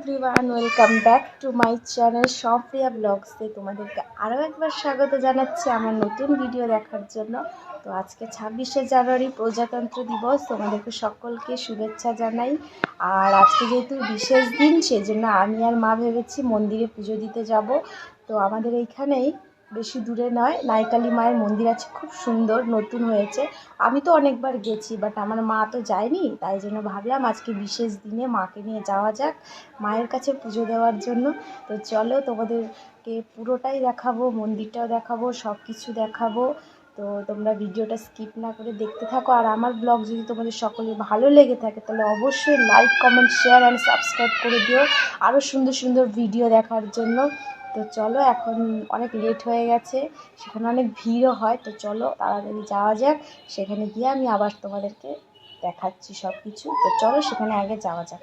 Everyone welcome back to my channel Supriya ব্লগসে তোমাদেরকে আরও একবার স্বাগত জানাচ্ছি আমার নতুন ভিডিও দেখার জন্য। তো আজকে ছাব্বিশে জানুয়ারি প্রজাতন্ত্র দিবস, তোমাদেরকে সকলকে শুভেচ্ছা জানাই। আর আজকে যেহেতু বিশেষ দিন, সেজন্য আমি আর মা ভেবেছি মন্দিরে পুজো দিতে যাব। তো আমাদের এইখানেই বেশি দূরে নয়। নাইকালি মায়ের মন্দির আছে, খুব সুন্দর, নতুন হয়েছে। আমি তো অনেকবার গেছি বাট আমার মা তো যায়নি, তাই জন্য ভাবলাম আজকে বিশেষ দিনে মাকে নিয়ে যাওয়া যাক, মায়ের কাছে পুজো দেওয়ার জন্য। তো চলো তোমাদেরকে পুরোটাই দেখাবো, মন্দিরটাও দেখাবো সব কিছু দেখাবো। তো তোমরা ভিডিওটা স্কিপ না করে দেখতে থাকো। আর আমার ব্লগ যদি তোমাদের সকলে ভালো লেগে থাকে, তাহলে অবশ্যই like comment share and subscribe করে দিও। আরও সুন্দর সুন্দর ভিডিও দেখার জন্য। তো চলো, এখন অনেক লেট হয়ে গেছে, সেখানে অনেক ভিড়ও হয়, তো চলো তাড়াতাড়ি যাওয়া যাক, সেখানে গিয়ে আমি আবার তোমাদেরকে দেখাচ্ছি সব কিছু তো চলো, সেখানে আগে যাওয়া যাক।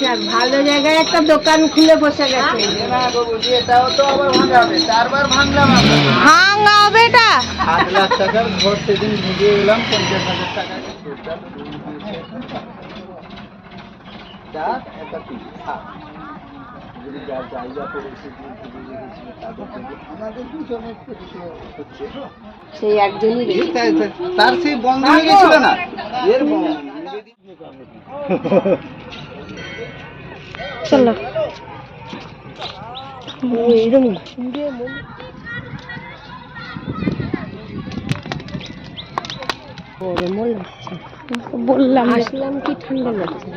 যাক ভালো জায়গায় একটা দোকান খুলে বসে গেছে। ভাঙা হবে এটা? আট লাখ টাকার ঘর সেদিন ঢুকিয়ে গেলাম পঞ্চাশ হাজার টাকা চার একটা তিন সাত যদি যার জায়গা পড়েছে যে ঢুকে রেখেছিল তাদের থেকে আমাদের দুজনের হচ্ছে সেই একজনই তার সেই বন্ধ হয়ে গেছিল না? এর চলো এরকম ঘুরে গরমও লাগছে বললাম আসলাম কি ঠান্ডা লাগছে?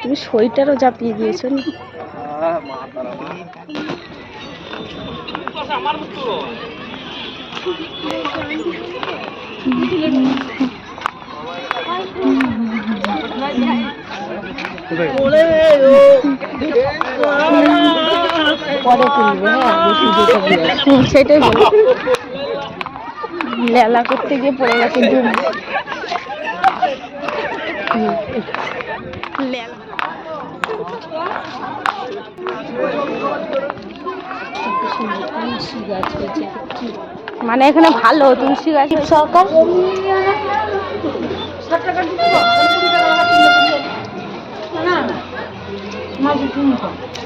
তুমি সোয়েটারও চাপিয়ে দিয়েছ না? মা। পরে লেলা করতে গিয়ে পড়ে গেছে লেলা মানে এখানে ভালো তুলসী গাছ সরকার?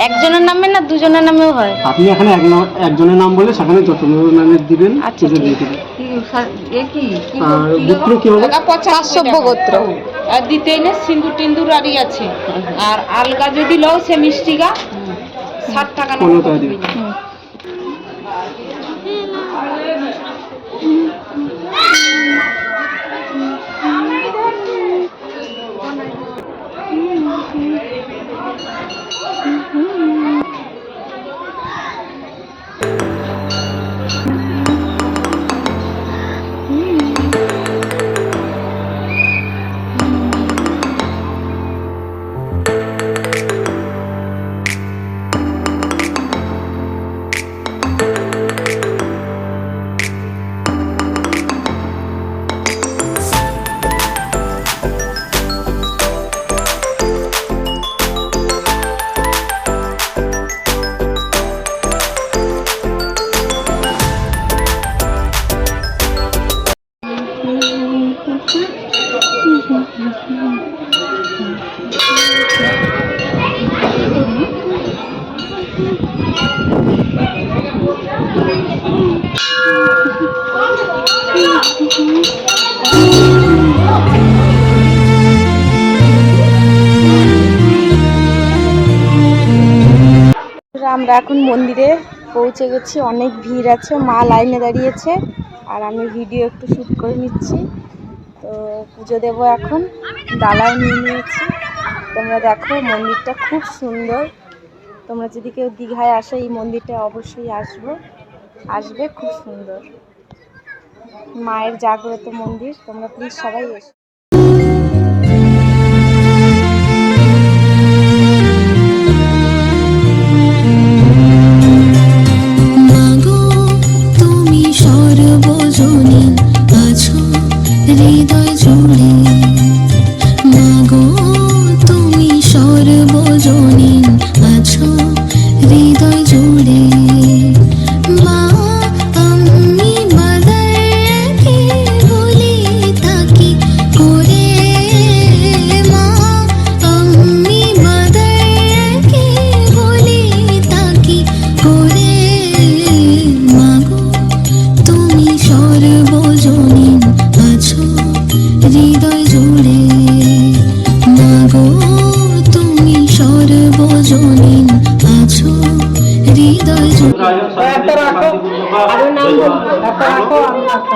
একজনের নামে না দুজনের নামেও হয়? আপনি এখানে এক নাম- একজনের নাম বলে সেখানে যত নামের দিবেন আচ্ছা, দিয়ে দেবেন। আর গোত্র কি হবে? কাশ্যপ গোত্র আর দিতে এনে সিন্দুর টিন্দুর আরই আছে। আর আলগা যদি লও সে মিষ্টি গা ষাট টাকা পনেরো টাকা দিবেন। আমরা এখন মন্দিরে পৌঁছে গেছি। অনেক ভিড় আছে, মা লাইনে দাঁড়িয়েছে। আর আমি ভিডিও একটু শ্যুট করে নিচ্ছি। তো পুজো দেবো এখন। ডালাও নিয়ে নিয়েছি। তোমরা দেখো, মন্দিরটা খুব সুন্দর। তোমরা যদি কেউ দীঘায় আসো, এই মন্দিরটা অবশ্যই আসব। আসবে, খুব সুন্দর। মায়ের জাগ্রত মন্দির। তোমরা প্লিজ সবাই এসো।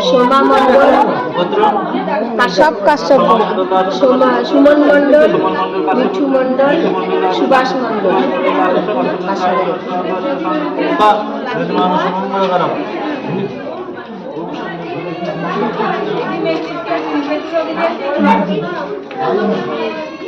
সোমা মণ্ডল সব কাশ্যপ সোমা সুমন মণ্ডল মিঠু মণ্ডল সুভাষ মণ্ডল। ঘরে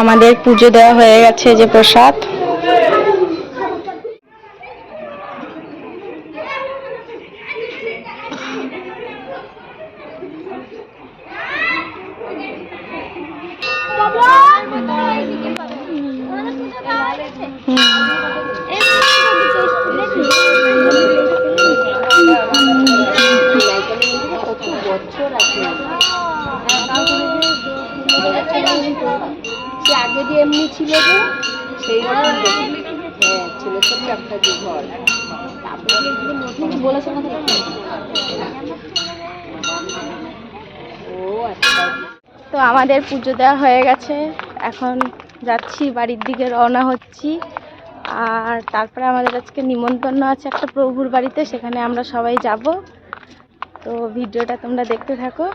আমাদের পুজো দেওয়া হয়ে গেছে যে প্রসাদ। সে আগে যে এমনি ছিল যে? সেই হ্যাঁ সাথে একটা যে ঘর। তো আমাদের পুজো দেওয়া হয়ে গেছে। এখন যাচ্ছি, বাড়ির দিকে রওনা হচ্ছি। আর তারপরে আমাদের আজকে নিমন্ত্রণ আছে একটা প্রভুর বাড়িতে, সেখানে আমরা সবাই যাব। তো ভিডিওটা তোমরা দেখতে থাকো।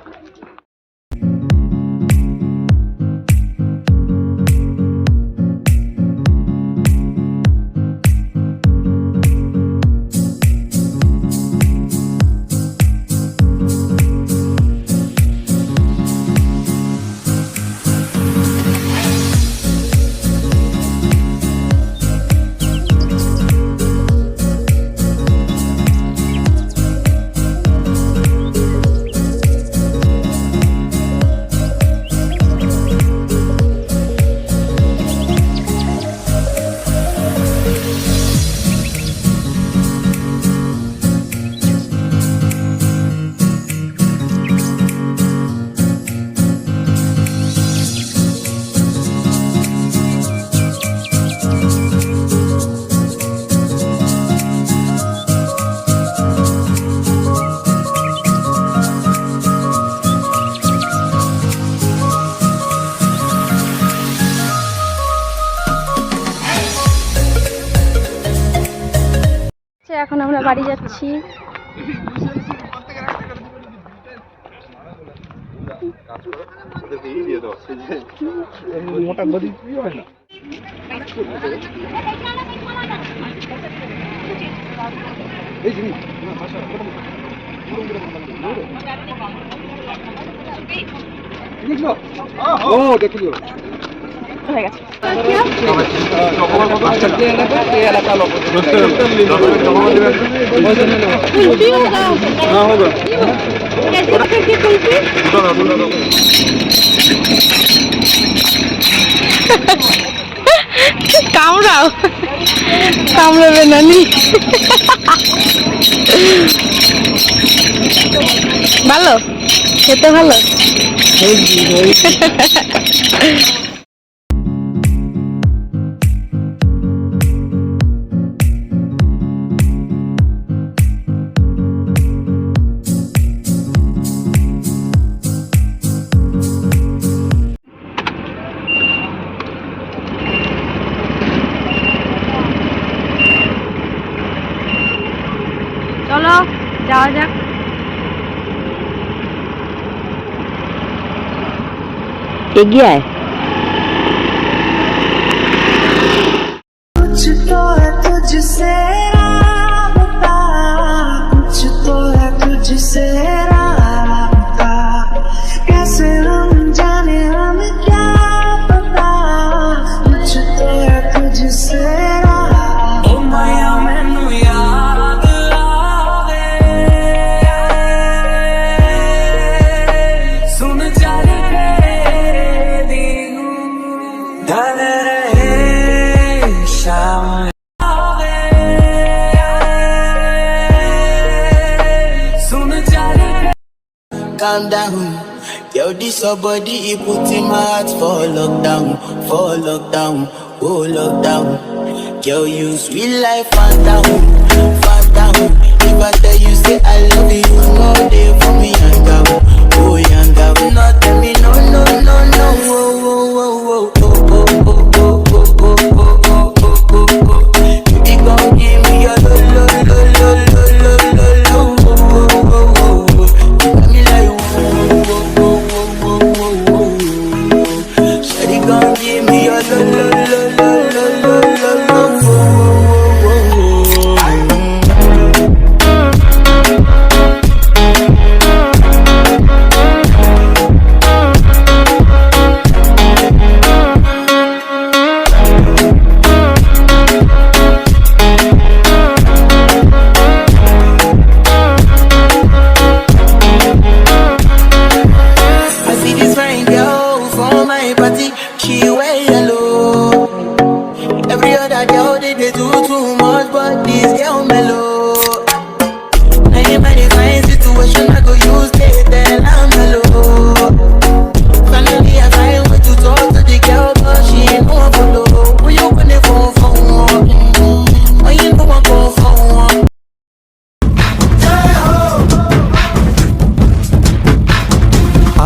এখন আমরা বাড়ি যাচ্ছি। ও কামড়াও। কামড়াবে না নি। ভালো? খেতে ভালো? এগিয়ে আয় तुझसे calm down. Yo, this your body, it put in my heart for lockdown, for lockdown, oh lockdown. Yo, you sweet life, fan down. If I tell you, say I love you, know they for me, young down, oh young down. No, tell me, no, no, no, no, oh, oh, oh, oh,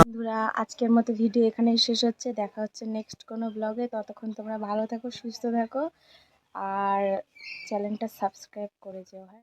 বন্ধুরা, আজকের মতো video এখানেই শেষ হচ্ছে। দেখা হচ্ছে next কোনো ব্লগে ততক্ষণ তোমরা ভালো থাকো, সুস্থ থাকো। আর চ্যানেলটা সাবস্ক্রাইব করে যেও হ্যাঁ।